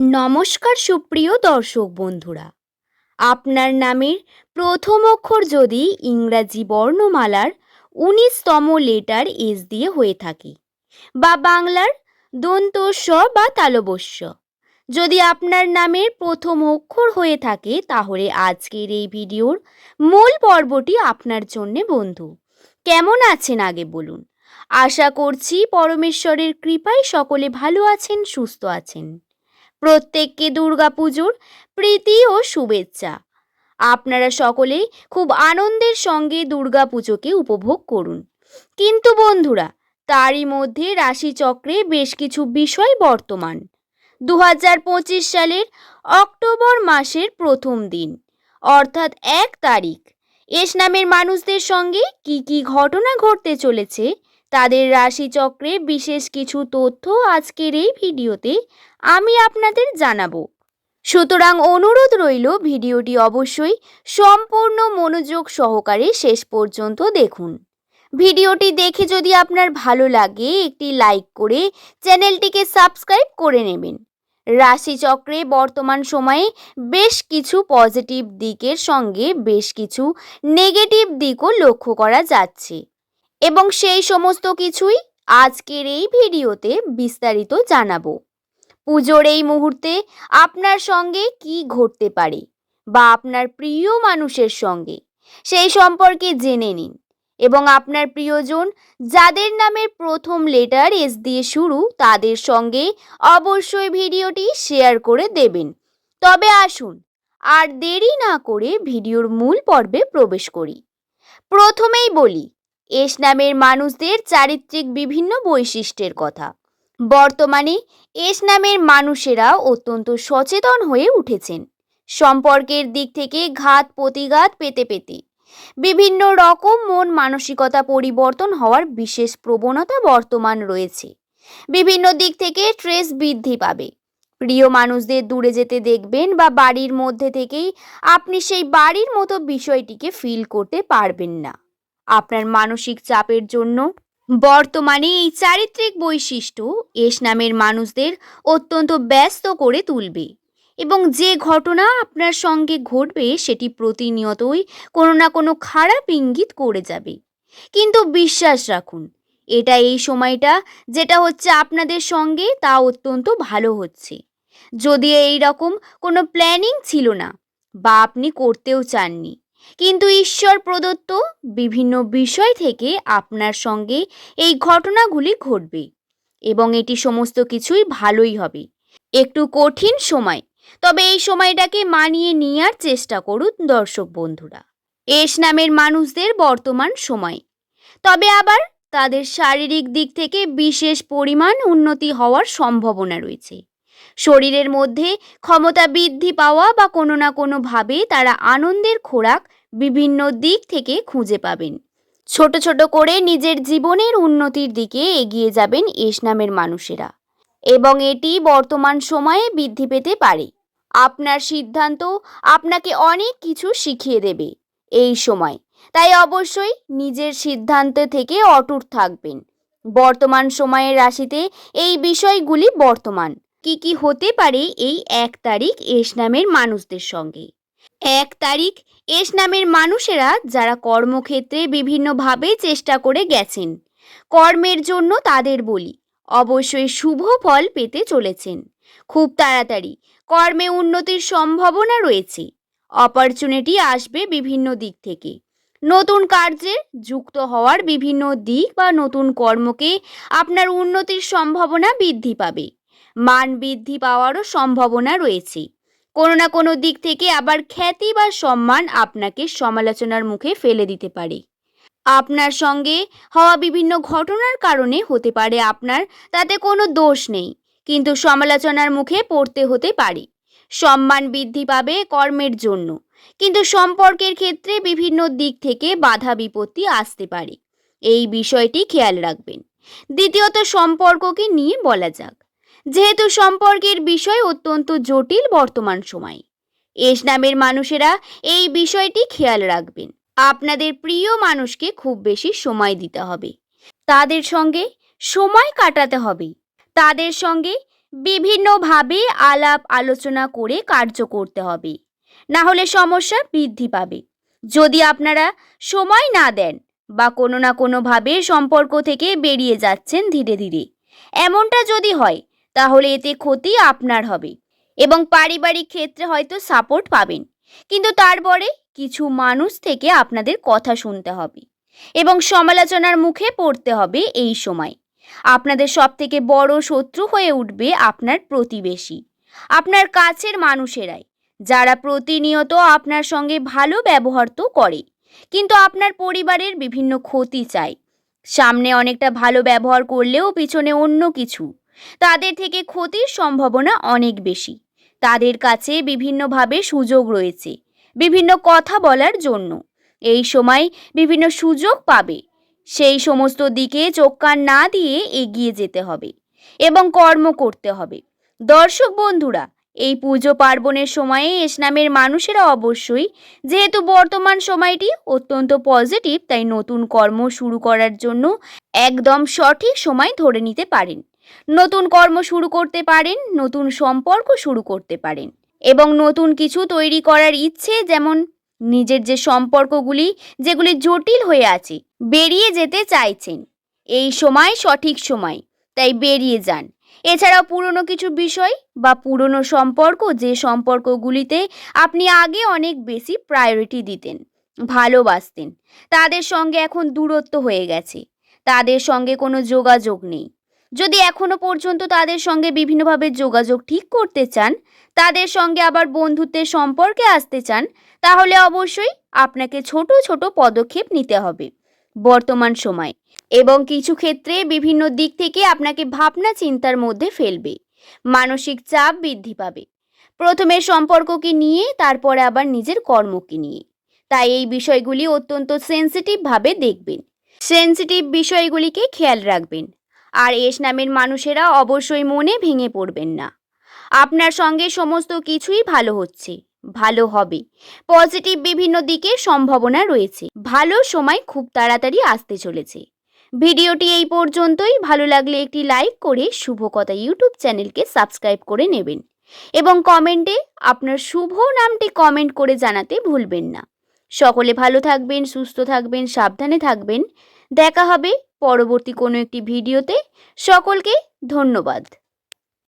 নমস্কার সুপ্রিয় দর্শক বন্ধুরা। আপনার নামের প্রথম অক্ষর যদি ইংরাজি বর্ণমালার উনিশতম লেটার এস দিয়ে হয়ে থাকে, বা বাংলার দন্ত স বা তালবস্য যদি আপনার নামের প্রথম অক্ষর হয়ে থাকে, তাহলে আজকের এই ভিডিওর মূল পর্বটি আপনার জন্যে বন্ধু। কেমন আছেন আগে বলুন। আশা করছি পরমেশ্বরের কৃপায় সকলে ভালো আছেন, সুস্থ আছেন। প্রত্যেককে দুর্গাপুজোর প্রীতি ও শুভেচ্ছা। আপনারা সকলে খুব আনন্দের সঙ্গে দুর্গাপুজোকে উপভোগ করুন। কিন্তু বন্ধুরা, তারই মধ্যে রাশিচক্রে বেশ কিছু বিষয় বর্তমান। দু সালের অক্টোবর মাসের প্রথম দিন, অর্থাৎ এক তারিখ। এস নামের মানুষদের সঙ্গে কি কি ঘটনা ঘটতে চলেছে তাদের রাশিচক্রে বিশেষ কিছু তথ্য আজকের এই ভিডিওতে আমি আপনাদের জানাব। সুতরাং অনুরোধ রইল, ভিডিওটি অবশ্যই সম্পূর্ণ মনোযোগ সহকারে শেষ পর্যন্ত দেখুন। ভিডিওটি দেখে যদি আপনার ভালো লাগে, একটি লাইক করে চ্যানেলটিকে সাবস্ক্রাইব করে নেবেন। রাশিচক্রে বর্তমান সময়ে বেশ কিছু পজিটিভ দিকের সঙ্গে বেশ কিছু নেগেটিভ দিকও লক্ষ্য করা যাচ্ছে। এবং সেই সমস্ত কিছুই আজকের এই ভিডিওতে বিস্তারিত জানাব। পুজোর এই মুহূর্তে আপনার সঙ্গে কি ঘটতে পারে বা আপনার প্রিয় মানুষের সঙ্গে সেই সম্পর্কে জেনে নিন এবং আপনার প্রিয়জন যাদের নামের প্রথম লেটার এস দিয়ে শুরু তাদের সঙ্গে অবশ্যই ভিডিওটি শেয়ার করে দেবেন। তবে আসুন আর দেরি না করে ভিডিওর মূল পর্বে প্রবেশ করি। প্রথমেই বলি এস নামের মানুষদের চারিত্রিক বিভিন্ন বৈশিষ্ট্যের কথা। বর্তমানে এস নামের মানুষেরা অত্যন্ত সচেতন হয়ে উঠেছেন। সম্পর্কের দিক থেকে ঘাত প্রতিঘাত পেতে পেতে বিভিন্ন রকম মন মানসিকতা পরিবর্তন হওয়ার বিশেষ প্রবণতা বর্তমান রয়েছে। বিভিন্ন দিক থেকে স্ট্রেস বৃদ্ধি পাবে। প্রিয় মানুষদের দূরে যেতে দেখবেন বা বাড়ির মধ্যে থেকেই আপনি সেই বাড়ির মতো বিষয়টিকে ফিল করতে পারবেন না। আপনার মানসিক চাপের জন্য। বর্তমানে এই চারিত্রিক বৈশিষ্ট্য এস নামের মানুষদের অত্যন্ত ব্যস্ত করে তুলবে এবং যে ঘটনা আপনার সঙ্গে ঘটবে সেটি প্রতিনিয়তই কোনো না কোনো খারাপ ইঙ্গিত করে যাবে। কিন্তু বিশ্বাস রাখুন, এটা এই সময়টা যেটা হচ্ছে আপনাদের সঙ্গে তা অত্যন্ত ভালো হচ্ছে। যদি এই রকম কোনো প্ল্যানিং ছিল না বা আপনি করতেও চাননি কিন্তু ঈশ্বর প্রদত্ত বিভিন্ন বিষয় থেকে আপনার সঙ্গে এই ঘটনাগুলি ঘটবে এবং এটি সমস্ত কিছুই ভালোই হবে। একটু কঠিন সময়, তবে এই সময়টাকে মানিয়ে নেওয়ার চেষ্টা করুন দর্শক বন্ধুরা। এস নামের মানুষদের বর্তমান সময়। তবে আবার তাদের শারীরিক দিক থেকে বিশেষ পরিমাণ উন্নতি হওয়ার সম্ভাবনা রয়েছে। শরীরের মধ্যে ক্ষমতা বৃদ্ধি পাওয়া বা কোনো না কোনোভাবে তারা আনন্দের খোরাক বিভিন্ন দিক থেকে খুঁজে পাবেন। ছোট ছোট করে নিজের জীবনের উন্নতির দিকে এগিয়ে যাবেন এস নামের মানুষেরা। এবং এটি বর্তমান সময়ে বৃদ্ধি পেতে পারে। আপনার সিদ্ধান্ত আপনাকে অনেক কিছু শিখিয়ে দেবে এই সময়। তাই অবশ্যই নিজের সিদ্ধান্ত থেকে অটুট থাকবেন। বর্তমান সময়ের রাশিতে এই বিষয়গুলি বর্তমান। কি কি হতে পারে এই এক তারিখ এস নামের মানুষদের সঙ্গে? এক তারিখ এস নামের মানুষেরা যারা কর্মক্ষেত্রে বিভিন্নভাবে চেষ্টা করে গেছেন, কর্মের জন্য তাদের বলি, অবশ্যই শুভ ফল পেতে চলেছেন। খুব তাড়াতাড়ি, কর্মে উন্নতির সম্ভাবনা রয়েছে, অপরচুনিটি আসবে বিভিন্ন দিক থেকে। নতুন কার্যে যুক্ত হওয়ার বিভিন্ন দিক বা নতুন কর্মকে আপনার উন্নতির সম্ভাবনা বৃদ্ধি পাবে। মান বৃদ্ধি পাওয়ারও সম্ভাবনা রয়েছে। কোনো না কোনো দিক থেকে আবার খ্যাতি বা সম্মান আপনাকে সমালোচনার মুখে ফেলে দিতে পারে। আপনার সঙ্গে হওয়া বিভিন্ন ঘটনার কারণে হতে পারে আপনার, তাতে কোনো দোষ নেই, কিন্তু সমালোচনার মুখে পড়তে হতে পারে। সম্মান বৃদ্ধি পাবে কর্মের জন্য, কিন্তু সম্পর্কের ক্ষেত্রে বিভিন্ন দিক থেকে বাধা বিপত্তি আসতে পারে। এই বিষয়টি খেয়াল রাখবেন। দ্বিতীয়ত, সম্পর্ককে নিয়ে বলা যাক। যেহেতু সম্পর্কের বিষয় অত্যন্ত জটিল বর্তমান সময়ে। এস নামের মানুষেরা এই বিষয়টি খেয়াল রাখবেন। আপনাদের প্রিয় মানুষকে খুব বেশি সময় দিতে হবে। তাদের সঙ্গে সময় কাটাতে হবে। তাদের সঙ্গে বিভিন্নভাবে আলাপ আলোচনা করে কার্য করতে হবে। না হলে সমস্যা বৃদ্ধি পাবে। যদি আপনারা সময় না দেন বা কোনো না কোনোভাবে সম্পর্ক থেকে বেরিয়ে যাচ্ছেন ধীরে ধীরে, এমনটা যদি হয় তাহলে এতে ক্ষতি আপনার হবে এবং পারিবারিক ক্ষেত্রে হয়তো সাপোর্ট পাবেন। কিন্তু তারপরে কিছু মানুষ থেকে আপনাদের কথা শুনতে হবে এবং সমালোচনার মুখে পড়তে হবে এই সময়। আপনাদের সবথেকে বড় শত্রু হয়ে উঠবে আপনার প্রতিবেশী, আপনার কাছের মানুষেরাই, যারা প্রতিনিয়ত আপনার সঙ্গে ভালো ব্যবহার তো করে, কিন্তু আপনার পরিবারের বিভিন্ন ক্ষতি চায়। সামনে অনেকটা ভালো ব্যবহার করলেও পিছনে অন্য কিছু। তাদের থেকে ক্ষতির সম্ভাবনা অনেক বেশি। তাদের কাছে বিভিন্নভাবে সুযোগ রয়েছে, বিভিন্ন কথা বলার জন্য। এই সময় বিভিন্ন সুযোগ পাবে। সেই সমস্ত দিকে চোখ কান না দিয়ে এগিয়ে যেতে হবে এবং কর্ম করতে হবে। দর্শক বন্ধুরা, এই পুজো পার্বণের সময়ে ইসলামের মানুষেরা অবশ্যই, যেহেতু বর্তমান সময়টি অত্যন্ত পজিটিভ তাই নতুন কর্ম শুরু করার জন্য একদম সঠিক সময় ধরে নিতে পারেন। নতুন কর্ম শুরু করতে পারেন, নতুন সম্পর্ক শুরু করতে পারেন এবং নতুন কিছু তৈরি করার ইচ্ছে যেমন নিজের যে সম্পর্কগুলি যেগুলি জটিল হয়ে আছে, বেরিয়ে যেতে চাইছেন। এই সময় সঠিক সময়, তাই বেরিয়ে যান। এছাড়াও পুরনো কিছু বিষয় বা পুরনো সম্পর্ক যে সম্পর্কগুলিতে আপনি আগে অনেক বেশি প্রায়োরিটি দিতেন, ভালোবাসতেন, তাদের সঙ্গে এখন দূরত্ব হয়ে গেছে, তাদের সঙ্গে কোনো যোগাযোগ নেই। যদি এখনও পর্যন্ত তাদের সঙ্গে বিভিন্নভাবে যোগাযোগ ঠিক করতে চান, তাদের সঙ্গে আবার বন্ধুত্বের সম্পর্কে আসতে চান, তাহলে অবশ্যই আপনাকে ছোট ছোট পদক্ষেপ নিতে হবে। বর্তমান সময় এবং কিছু ক্ষেত্রে বিভিন্ন দিক থেকে আপনাকে ভাবনা চিন্তার মধ্যে ফেলবে। মানসিক চাপ বৃদ্ধি পাবে। প্রথমে সম্পর্ককে নিয়ে, তারপরে আবার নিজের কর্মকে নিয়ে। তাই এই বিষয়গুলি অত্যন্ত সেন্সিটিভভাবে দেখবেন। সেন্সিটিভ বিষয়গুলিকে খেয়াল রাখবেন। আর এস নামের মানুষেরা অবশ্যই মনে ভেঙে পড়বেন না। আপনার সঙ্গে সমস্ত কিছুই ভালো হচ্ছে, ভালো হবে। পজিটিভ বিভিন্ন দিকে সম্ভাবনা রয়েছে। ভালো সময় খুব তাড়াতাড়ি আসতে চলেছে। ভিডিওটি এই পর্যন্তই। ভালো লাগলে একটি লাইক করে শুভ কথা ইউটিউব চ্যানেলকে সাবস্ক্রাইব করে নেবেন। এবং কমেন্টে আপনার শুভ নামটি কমেন্ট করে জানাতে ভুলবেন না। সকলে ভালো থাকবেন, সুস্থ থাকবেন, সাবধানে থাকবেন। দেখা হবে পরবর্তী কোনো একটি ভিডিওতে সকলকে ধন্যবাদ।